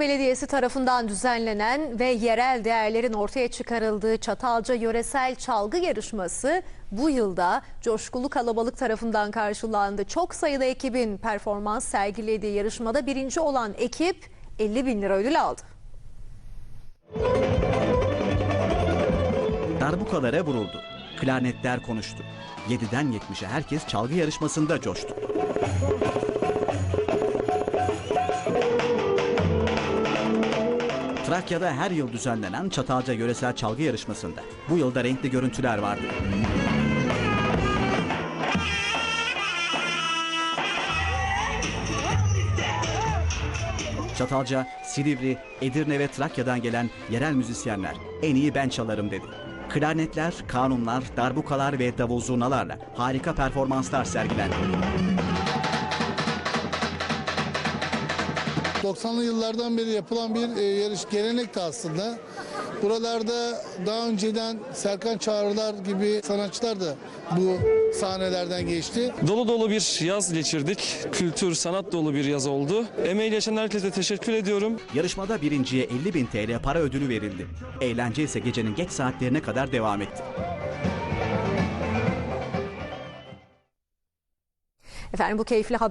Belediyesi tarafından düzenlenen ve yerel değerlerin ortaya çıkarıldığı Çatalca Yöresel Çalgı Yarışması bu yılda coşkulu kalabalık tarafından karşılandı. Çok sayıda ekibin performans sergilediği yarışmada birinci olan ekip 50 bin lira ödül aldı. Darbukalara vuruldu. Klarnetler konuştu. 7'den 70'e herkes çalgı yarışmasında coştu. Trakya'da her yıl düzenlenen Çatalca Yöresel Çalgı Yarışması'nda bu yılda renkli görüntüler vardı. Çatalca, Silivri, Edirne ve Trakya'dan gelen yerel müzisyenler en iyi ben çalarım dedi. Klarnetler, kanunlar, darbukalar ve davul zurnalarla harika performanslar sergilendi. 90'lı yıllardan beri yapılan bir e, yarış gelenekti aslında. Buralarda daha önceden Serkan Çağrılar gibi sanatçılar da bu sahnelerden geçti. Dolu dolu bir yaz geçirdik. Kültür, sanat dolu bir yaz oldu. Emeği geçen herkese teşekkür ediyorum. Yarışmada birinciye 50 bin TL para ödülü verildi. Eğlence ise gecenin geç saatlerine kadar devam etti. Efendim bu keyifli haber